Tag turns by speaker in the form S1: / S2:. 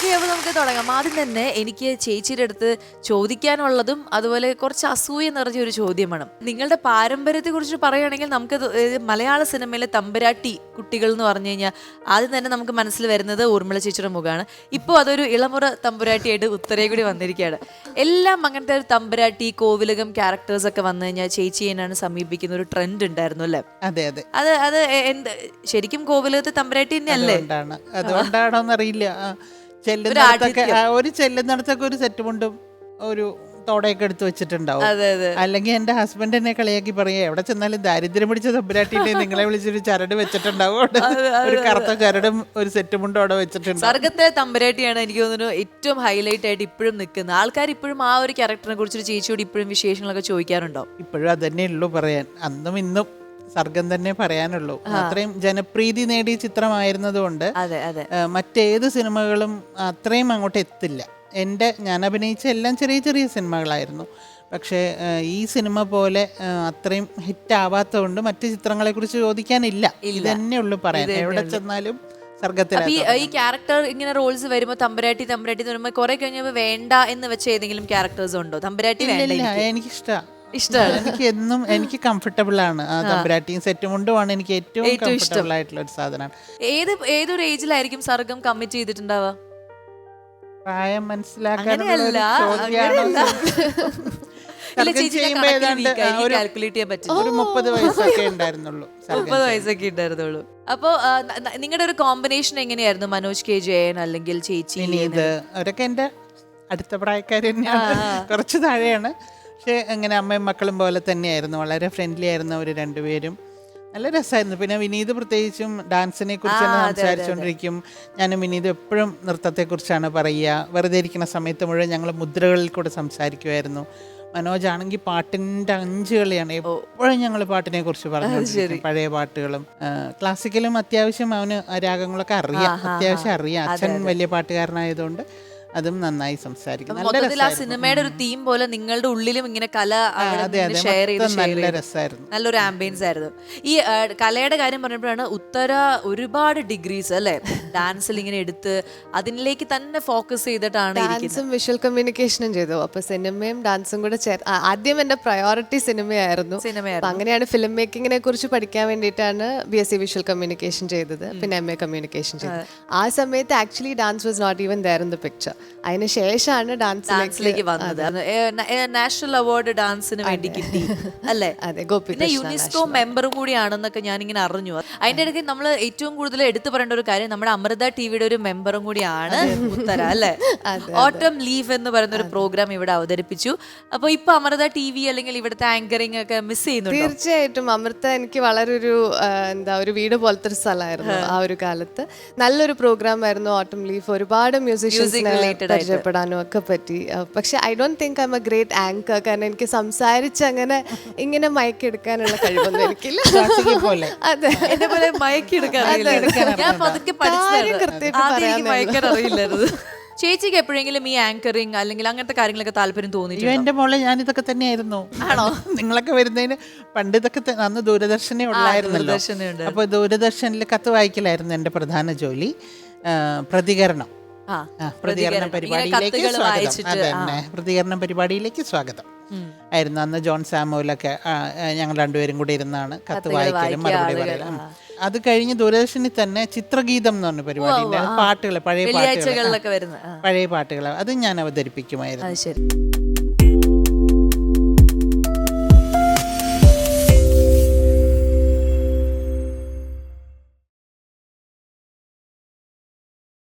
S1: Okay അപ്പോൾ നമുക്ക് തുടങ്ങാം. ആദ്യം തന്നെ എനിക്ക് ചേച്ചിയുടെ അടുത്ത് ചോദിക്കാനുള്ളതും അതുപോലെ കുറച്ച് അസൂയ നിറഞ്ഞ ഒരു ചോദ്യമാണ്. നിങ്ങളുടെ പാരമ്പര്യത്തെ കുറിച്ച് പറയുകയാണെങ്കിൽ നമുക്ക് മലയാള സിനിമയിലെ തമ്പരാട്ടി കുട്ടികൾ എന്ന് പറഞ്ഞു കഴിഞ്ഞാൽ ആദ്യം തന്നെ നമുക്ക് മനസ്സിൽ വരുന്നത് ഊർമിള ചേച്ചിയുടെ മുഖമാണ്. ഇപ്പോൾ അതൊരു ഇളമുറ തമ്പുരാട്ടിയായിട്ട് ഉത്തരേ കൂടി വന്നിരിക്കുകയാണ്. എല്ലാം അങ്ങനത്തെ ഒരു തമ്പുരാട്ടി കോവിലകം ക്യാരക്ടേഴ്സ് ഒക്കെ വന്നു കഴിഞ്ഞാൽ ചേച്ചി എന്നാണ് സമീപിക്കുന്ന ഒരു ട്രെൻഡ് ഉണ്ടായിരുന്നു അല്ലേ?
S2: അതെ അതെ.
S1: അത് അത് എന്ത്? ശരിക്കും കോവിലകത്തെ തമ്പുരാട്ടി തന്നെയല്ലേ?
S2: അതുകൊണ്ടാണ് ചെല്ലുന്നിടത്തൊക്കെ ആ, ഒരു ചെല്ലുന്നിടത്തൊക്കെ ഒരു സെറ്റ് കൊണ്ടും ഒരു തോടയൊക്കെ എടുത്ത് വെച്ചിട്ടുണ്ടാവും.
S1: അതെ അതെ.
S2: അല്ലെങ്കിൽ എന്റെ ഹസ്ബൻഡ് എന്നെ കളിയാക്കി പറയാ എവിടെ ചെന്നാലും ദാരിദ്ര്യം പിടിച്ച തമ്പുരാട്ടിന്റെ നിങ്ങളെ വിളിച്ചൊരു ചരട് വെച്ചിട്ടുണ്ടാവും അവിടെ. ഒരു കറുത്ത ചരടും ഒരു സെറ്റ് മുണ്ടും അവിടെ വെച്ചിട്ടുണ്ട്
S1: സർഗത്തിലെ തമ്പുരാട്ടിയാണ് എനിക്ക് തോന്നുന്നു ഏറ്റവും ഹൈലൈറ്റ് ആയിട്ട് ഇപ്പോഴും നിൽക്കുന്നത്. ആൾക്കാർ ഇപ്പോഴും ആ ഒരു ക്യാരക്ടറിനെ കുറിച്ച് ചേച്ചിയോട് ഇപ്പോഴും വിശേഷങ്ങളൊക്കെ ചോദിക്കാറുണ്ടോ?
S2: ഇപ്പോഴും അതന്നെ ഉള്ളൂ പറയാൻ. അന്നും ഇന്നും സർഗം തന്നെ പറയാനുള്ളൂ. അത്രയും ജനപ്രീതി നേടിയ ചിത്രമായിരുന്നതുകൊണ്ട് മറ്റേത് സിനിമകളും അത്രയും അങ്ങോട്ട് എത്തില്ല. എന്റെ ഞാൻ അഭിനയിച്ച എല്ലാം ചെറിയ ചെറിയ സിനിമകളായിരുന്നു. പക്ഷേ ഈ സിനിമ പോലെ അത്രയും ഹിറ്റ് ആവാത്തതുകൊണ്ട് മറ്റു ചിത്രങ്ങളെക്കുറിച്ച് ചോദിക്കാനില്ല. ഇതന്നെ തന്നെ ഉള്ളൂ പറയാൻ. എവിടെ ചെന്നാലും
S1: ഈ ക്യാരക്ടർ ഇങ്ങനെ റോൾസ് വരുമ്പോ തമ്പരാട്ടി തമ്പരാട്ടി എന്ന് പറയുമ്പോൾ കുറെ കഴിഞ്ഞപ്പോ വേണ്ട എന്ന് വെച്ച ഏതെങ്കിലും ക്യാരക്ടേഴ്സ് ഉണ്ടോ? തമ്പരാട്ടി വേണ്ട എനിക്ക്. ഇഷ്ടമാണ്
S2: എനിക്ക് എന്നും എനിക്ക് കംഫർട്ടബിൾ ആണ്. ആ തമ്പുരാട്ടിയും സെറ്റ് മുണ്ടുമാണ് എനിക്ക് ഏറ്റവും
S1: ഏറ്റവും ഇഷ്ടം.
S2: കംഫർട്ടബിൾ ആയിട്ടുള്ള ഒരു സാധനമാണ്
S1: ഏത് ഏതൊരു ഏജിലായിരിക്കും സർഗം കമ്മിറ്റ് ചെയ്തിട്ടുണ്ടാവുക?
S2: പ്രായം മനസ്സിലാക്കാനുള്ള ഒരു
S1: അങ്ങനെയല്ല,
S2: ചോദ്യമാണോ?
S1: ഇല്ല
S2: സർഗം
S1: ചേച്ചിയുടെ
S2: ചെയ്യുമ്പോ ഏതാണ്ട് ആ,
S1: എനിക്ക്
S2: ഒരു
S1: കാൽക്കുലേറ്റ് ചെയ്യാൻ പറ്റില്ല.
S2: ഒരു മുപ്പത് വയസ്സൊക്കെ ഉണ്ടായിരുന്നുള്ളൂ സർഗം
S1: മുപ്പത് വയസ്സൊക്കെ ഉണ്ടായിരുന്നുള്ളൂ. അപ്പൊ നിങ്ങളുടെ ഒരു കോമ്പിനേഷൻ എങ്ങനെയായിരുന്നു? മനോജ് കെ ജയൻ അല്ലെങ്കിൽ ചേച്ചി
S2: വിനീത്. അവരൊക്കെ എന്റെ അടുത്ത പ്രായക്കാർ തന്നെയാണ്. കുറച്ച് താഴെയാണ്. പക്ഷേ അങ്ങനെ അമ്മയും മക്കളും പോലെ തന്നെയായിരുന്നു. വളരെ ഫ്രണ്ട്ലി ആയിരുന്നു അവർ രണ്ടുപേരും നല്ല രസമായിരുന്നു പിന്നെ വിനീത് പ്രത്യേകിച്ചും ഡാൻസിനെ കുറിച്ച് തന്നെ സംസാരിച്ചുകൊണ്ടിരിക്കും ഞാനും വിനീത് എപ്പോഴും നൃത്തത്തെക്കുറിച്ചാണ് പറയുക. വെറുതെ ഇരിക്കുന്ന സമയത്ത് മുഴുവൻ ഞങ്ങൾ മുദ്രകളിൽ കൂടെ സംസാരിക്കുമായിരുന്നു മനോജ് ആണെങ്കിൽ പാട്ടിന്റെ അഞ്ച് കളിയാണ്. എപ്പോഴും ഞങ്ങൾ പാട്ടിനെ കുറിച്ച് പറഞ്ഞു പഴയ പാട്ടുകളും. ക്ലാസിക്കലും അത്യാവശ്യം അവന് രാഗങ്ങളൊക്കെ അറിയാം. അത്യാവശ്യം അറിയാം. അച്ഛൻ വലിയ പാട്ടുകാരനായതുകൊണ്ട് അതും നന്നായി സംസാരിക്കും. നല്ല
S1: മൊത്തത്തിൽ ആ സിനിമയുടെ ഒരു തീം പോലെ നിങ്ങളുടെ ഉള്ളിലും ഇങ്ങനെ കല ഷെയർ ചെയ്ത്
S2: നല്ല രസമായിരുന്നു
S1: നല്ലൊരു ആംബിയൻസ് ആയിരുന്നു. ഈ കലയുടെ കാര്യം പറഞ്ഞപ്പോഴാണ് ഉത്തര ഒരുപാട് ഡിഗ്രീസ് അല്ലെ? ഡാൻസിൽ ഇങ്ങനെ എടുത്ത് അതിലേക്ക് തന്നെ ഫോക്കസ് ചെയ്തിട്ടാണ് ഇരിക്കുന്നത്.
S3: ഡാൻസും വിഷ്വൽ കമ്മ്യൂണിക്കേഷനും ചെയ്തു. അപ്പൊ സിനിമയും ഡാൻസും കൂടെ ചേർ ആദ്യം എന്റെ പ്രയോറിറ്റി സിനിമയായിരുന്നു.
S1: സിനിമയായിരുന്നു.
S3: അങ്ങനെയാണ് ഫിലിം മേക്കിങ്ങിനെ കുറിച്ച് പഠിക്കാൻ വേണ്ടിയിട്ടാണ് B S C visual communication ചെയ്തത്. പിന്നെ എം എ കമ്മ്യൂണിക്കേഷൻ ചെയ്തത് ആ. സമയത്ത് actually dance was not even there in the picture അതിന് ശേഷമാണ്
S1: ഡാൻസിലേക്ക് വന്നത്. നാഷണൽ അവാർഡ് ഡാൻസിന് വേണ്ടി കിട്ടി അല്ലേ?
S3: അതെ ഗോപി
S1: പിന്നെ യുനെസ്കോ മെമ്പർ കൂടിയാണെന്നൊക്കെ ഞാനിങ്ങനെ അറിഞ്ഞു. അതിന്റെ ഇടയ്ക്ക് നമ്മൾ ഏറ്റവും കൂടുതൽ എടുത്തു പറയേണ്ട ഒരു കാര്യം നമ്മുടെ അമൃത ടിവിയുടെ ഒരു മെമ്പറും കൂടിയാണ് ഉത്തര അല്ലേ? ഓട്ടം ലീവ് എന്ന് പറയുന്ന ഒരു പ്രോഗ്രാം ഇവിടെ അവതരിപ്പിച്ചു. അപ്പൊ ഇപ്പൊ അമൃത ടി വി അല്ലെങ്കിൽ ഇവിടുത്തെ ആങ്കറിംഗ് ഒക്കെ മിസ് ചെയ്യുന്നു
S3: തീർച്ചയായിട്ടും. അമൃത എനിക്ക് വളരെ ഒരു എന്താ ഒരു വീട് പോലത്തെ ഒരു സ്ഥലമായിരുന്നു ആ ഒരു കാലത്ത്. നല്ലൊരു പ്രോഗ്രാം ആയിരുന്നു ഓട്ടം ലീഫ് ഒരുപാട് മ്യൂസിഷ്യൻസിനെ. പരിചയപ്പെടാനും ഒക്കെ പറ്റി. പക്ഷെ I don't think I'm a great anchor കാരണം എനിക്ക് സംസാരിച്ച് അങ്ങനെ ഇങ്ങനെ മയക്കെടുക്കാനുള്ള കഴിവൊന്നും എനിക്കില്ല. അതെ.
S1: എന്നെ മയക്കെടുക്കാൻ അറിയില്ലായിരുന്നു. ചേച്ചിക്ക് എപ്പോഴെങ്കിലും ഈ ആങ്കറിങ് അല്ലെങ്കിൽ അങ്ങനത്തെ കാര്യങ്ങളൊക്കെ താല്പര്യം
S2: അയ്യോ എന്റെ മോളെ ഞാൻ ഇതൊക്കെ തന്നെയായിരുന്നു. ആണോ? നിങ്ങളൊക്കെ വരുന്നതിന് പണ്ട് ഇതൊക്കെ അന്ന് ദൂരദർശനേ ഉള്ളായിരുന്നല്ലോ. അപ്പോൾ ദൂരദർശനിൽ കത്ത് വായിക്കലായിരുന്നു എന്റെ പ്രധാന ജോലി. പ്രതികരണം. പ്രതികരണ പരിപാടിയിലേക്ക് സ്വാഗതം. അതന്നെ പ്രതികരണ പരിപാടിയിലേക്ക് സ്വാഗതം. ആയിരുന്നു അന്ന് ജോൺ സാമുവലൊക്കെ ഞങ്ങൾ രണ്ടുപേരും കൂടി ഇരുന്നാണ് കത്ത് വായിക്കലും മറുപടി പറയലും. അത് കഴിഞ്ഞ് ദൂരദർശനിൽ തന്നെ ചിത്രഗീതം എന്ന് പറഞ്ഞ പരിപാടി പാട്ടുകൾ പഴയ പാട്ടുകൾ. പഴയ പാട്ടുകൾ. അത് ഞാൻ അവതരിപ്പിക്കുമായിരുന്നു.